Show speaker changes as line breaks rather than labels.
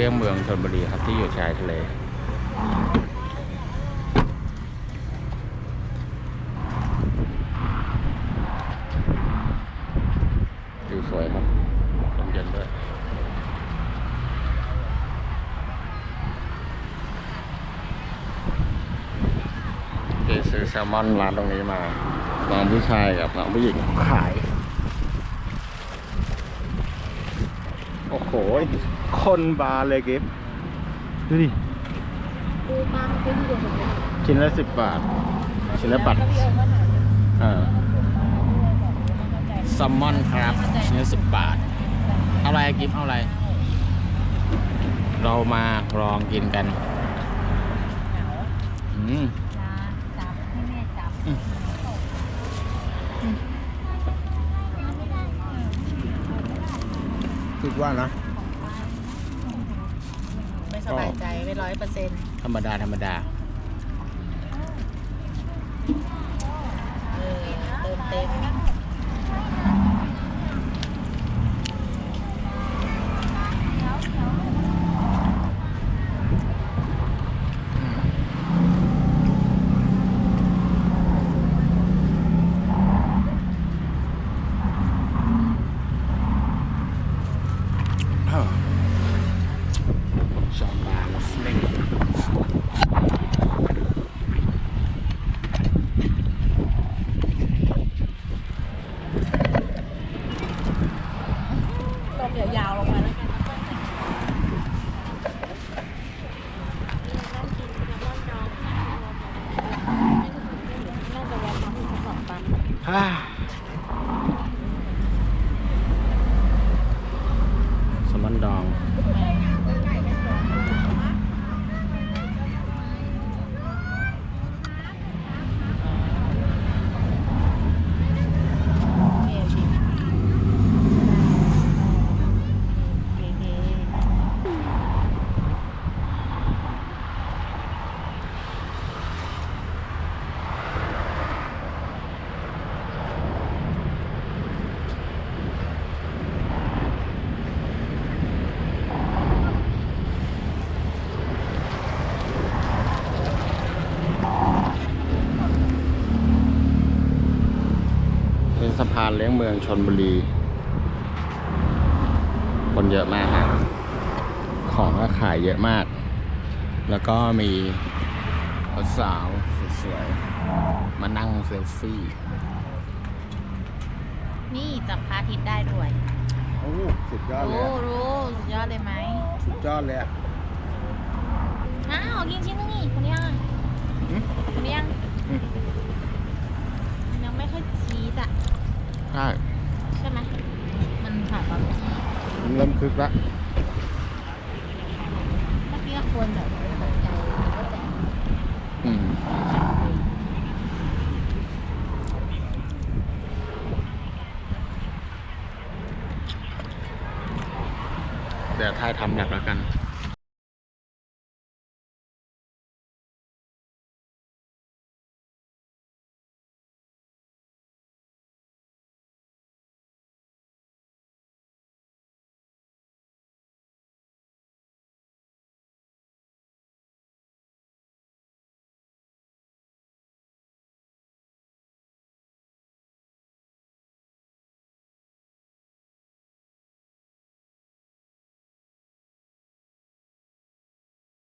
เลี่ยงเมืองชนบุรีครับที่อยู่ชายทะเลดูสวยครับลมเย็นด้วยเอซื้อแซลมอนร้านตรงนี้มาน้องผู้ชายกับน้องผู้หญิงขาย โอ้โห คนบาเลยกิฟดูดิ
ปูปลาซื้อที่เดียวกันเลย
ชิ้นละสิบบาท ชิ้นละปัด
แล้วพี่เอิญว่าไหน
อ่าแซลมอนครับชิ้นละสิบบาท เอาอะไรกิฟเอาอะไร เรามาลองกินกัน อืม
จับให้แม่จับ
คิดว่านะ
ไม่สบายใจไม่ร้อยเปอร์เซ็นต์
ธรรมดาธรรมดา
เออเติมเต็ม
ชอบบาร์สเล็ก
ต้มยาวๆลงมาแล้วกันน่าจะวันมาถึงสอง ตัน
ฮ่าแซลมอนดอง
เมชิมเฮ้
เป็น สะพานเลี้ยงเมืองชนบุรี คนเยอะมากฮะของก็ขายเยอะมาก แล้วก็มีสาวๆสวยๆมานั่งเซลฟี่
นี่จับพระอาทิตย์ได้ด้วย
โอ้สุดยอดเลย
รู้
อะ
รู้สุดยอดเลยไหม
สุดยอดเลยอะ
อ้าวกินชิ้นนึงนี่คนนี้ยัง
หืม
คนนี้ยัง
อืม
ยังไม่ค่อยชีสอะ
ใช่
ใช่ไหมมันผ่านความชีส
เริ่มคึกละ
เมื่อกี้ก็ควรแบบตกใจก็แต่
อืมเดี๋ยวทายทำหนักแล้วกัน